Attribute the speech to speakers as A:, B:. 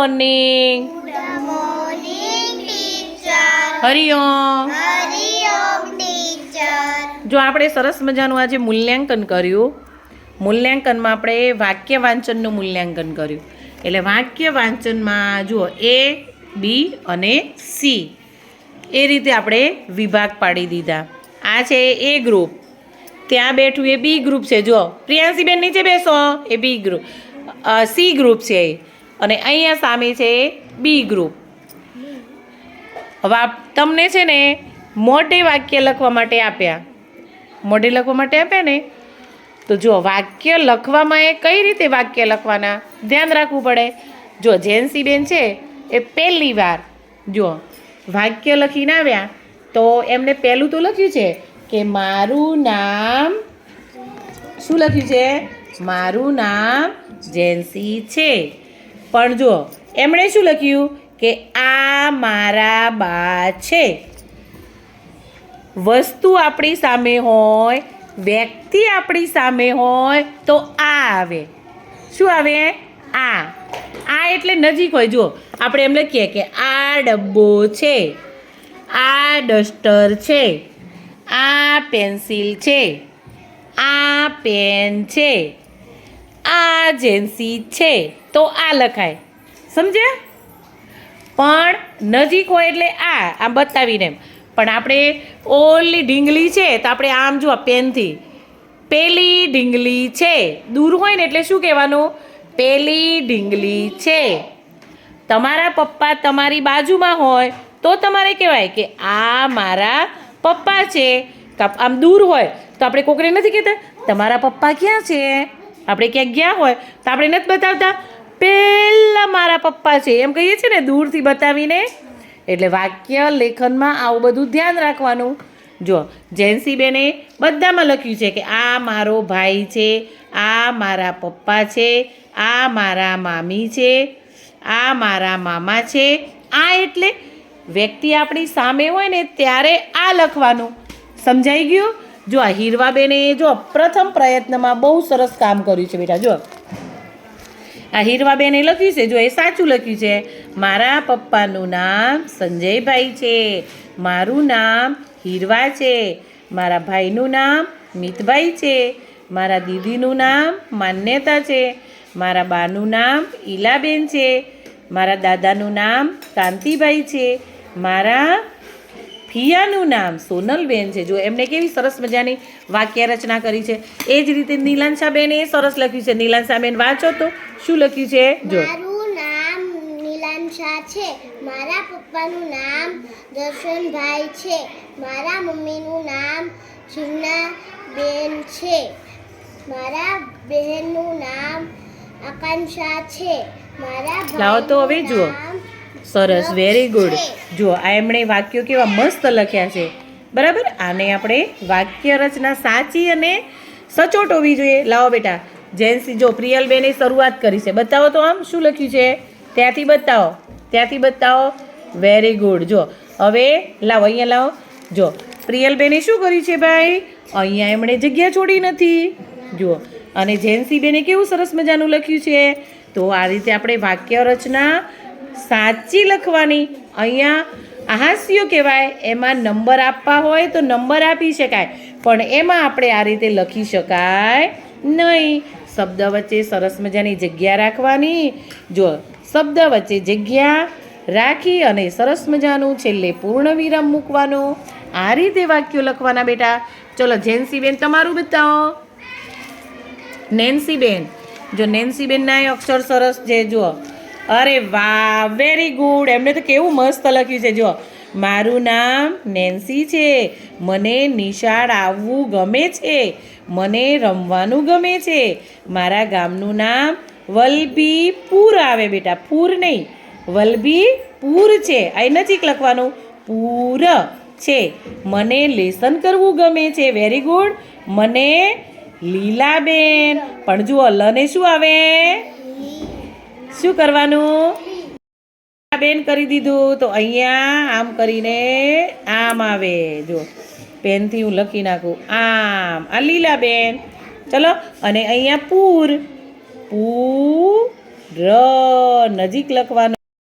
A: Morning Hariom. જો આપણે સરસ મજાનું આજે મૂલ્યાંકન કર્યું, મૂલ્યાંકનમાં આપણે વાક્ય વાંચનનું મૂલ્યાંકન કર્યું. એટલે વાક્ય વાંચનમાં જુઓ, એ, બી અને સી. એ રીતે આપણે વિભાગ પાડી દીધા. આ છે એ ગ્રુપ. ત્યાં બેઠું એ બી ગ્રુપ છે. જુઓ પ્રિયાંશીબેન નીચે બેસો. A B group. C group છે અને અહીંયા સામે છે બી ગ્રુપ હવે તમને છે ને મોઢે વાક્ય લખવા માટે આપ્યા. મોઢે લખવા માટે આપ્યા ને? તો જો વાક્ય લખવામાં એ કઈ રીતે વાક્ય લખવાના? ધ્યાન રાખવું પડે. જો જેન્સીબેન છે એ પહેલી વાર, જો વાક્ય લખીને આવ્યા, તો એમને પહેલું તો લખ્યું છે કે મારું નામ શું લખ્યું છે? મારું નામ જેન્સી છે. પણ જો એમણે શું લખ્યું? કે આ મારા બા છે. વસ્તુ આપણી સામે હોય, વ્યક્તિ આપણી સામે હોય, તો આ આવે. શું આવે? આ. આ એટલે નજીક હોય. જો આપણે એમ લખીએ કે આ ડબ્બો છે, આ ડસ્ટર છે, આ પેન્સિલ છે, આ પેન છે, આ જેન્સી છે. તો આ લખાય. સમજ્યા? પણ નજીક હોય એટલે આ, આમ બતાવીને. પણ આપણે ઓલી ઢીંગલી છે, તો આપણે આમ જો પેનથી. પેલી ઢીંગલી છે. દૂર હોય ને એટલે શું કહેવાનું? પેલી ઢીંગલી છે. તમારા પપ્પા તમારી બાજુમાં હોય, તો તમારે કહેવાય કે આ મારા પપ્પા છે. આમ દૂર હોય, તો આપણે કોકને નથી કહેતા, તમારા પપ્પા ક્યાં છે? આપણે ક્યાંક ગયા હોય, તો આપણે નથી બતાવતા. પહેલાં મારા પપ્પા છે, એમ કહીએ છીએ ને, દૂરથી બતાવીને. એટલે વાક્ય લેખનમાં આવું બધું ધ્યાન રાખવાનું. જો જયંતીબેને બધામાં લખ્યું છે કે આ મારો ભાઈ છે, આ મારા પપ્પા છે, આ મારા મામી છે, આ મારા મામા છે. આ એટલે વ્યક્તિ આપણી સામે હોય ને ત્યારે આ લખવાનું. સમજાઈ ગયું? જો આ હીરવાબેને જો પ્રથમ પ્રયત્નમાં બહુ સરસ કામ કર્યું છે બેટા, જો. આ હીરવાબેને લખ્યું છે. જો એ સાચું લખ્યું છે, મારા પપ્પાનું નામ સંજયભાઈ છે. મારું નામ હીરવા છે. મારા ભાઈનું નામ મિતભાઈ છે. મારા દીદીનું નામ માન્યતા છે. મારા બાનું નામ ઈલાબેન છે. મારા દાદાનું નામ કાંતિભાઈ છે. મારા ફિયાનું નામ સોનલબેન છે. જો એમણે કેવી સરસ મજાની વાક્ય રચના કરી છે. એ જ રીતે નીલાંશાબેને સરસ લખ્યું છે. નીલાંશાબેન વાંચો તો શું લખ્યું છે? જો.
B: મારું નામ નીલાંશા છે. મારા પપ્પાનું નામ દર્શનભાઈ છે. મારા મમ્મીનું નામ બેન છે. મારા બહેનનું નામ આકાંક્ષા છે. મારા
A: લાવો તો હવે જુઓ. સરસ વેરી ગુડ જુઓ, આ એમણે વાક્યો કેવા મસ્ત લખ્યા છે. બરાબર? આને આપણે વાક્ય રચના સાચી અને સચોટ હોવી જોઈએ. લાવો બેટા, જેન્સી, જો પ્રિયલબેને શરૂઆત કરી છે. બતાવો તો આમ શું લખ્યું છે? ત્યાંથી બતાવો. ત્યાંથી બતાવો. વેરી ગુડ જો હવે લાવો, અહીંયા લાવો. જો પ્રિયલબેને શું કર્યું છે ભાઈ? અહીંયા એમણે જગ્યા છોડી નથી. જુઓ, અને જેન્સીબેને કેવું સરસ મજાનું લખ્યું છે? તો આ રીતે આપણે વાક્ય રચના સાચી લખવાની. અહીંયા હાસ્યો કહેવાય, એમાં નંબર આપવા હોય તો નંબર આપી શકાય. પણ એમાં આપણે આ રીતે લખી શકાય નહીં. શબ્દ વચ્ચે સરસ મજાની જગ્યા રાખવાની. જો શબ્દ વચ્ચે જગ્યા રાખી અને સરસ મજાનું છેલ્લે પૂર્ણ વિરામ મૂકવાનું. આ રીતે વાક્યો લખવાના બેટા. ચલો, જેન્સીબેન, તમારું બતાવો. નેન્સીબેન. જો નેન્સીબેનના અક્ષર સરસ છે, જુઓ. અરે વાહ વેરી ગુડ એમને તો કેવું મસ્ત લખ્યું છે. જુઓ, મારું નામ નેન્સી છે. મને નિશાળ આવવું ગમે છે. મને રમવાનું ગમે છે. મારા ગામનું નામ વલભીપુર આવે બેટા. પૂર નહીં, વલભીપુર છે. અહીં નજીક લખવાનું. પૂર છે. મને લેસન કરવું ગમે છે. વેરી ગુડ મને લીલાબેન. પણ જુઓ, લને શું આવે? શું કરવાનું? બેન કરી દીધું, તો અહીંયા આમ કરીને આમ આવે. જો પેનથી હું લખી નાખું. આમ, આ લીલા બેન. ચલો, અને અહીંયા પૂર. પૂ ર નજીક લખવાનો.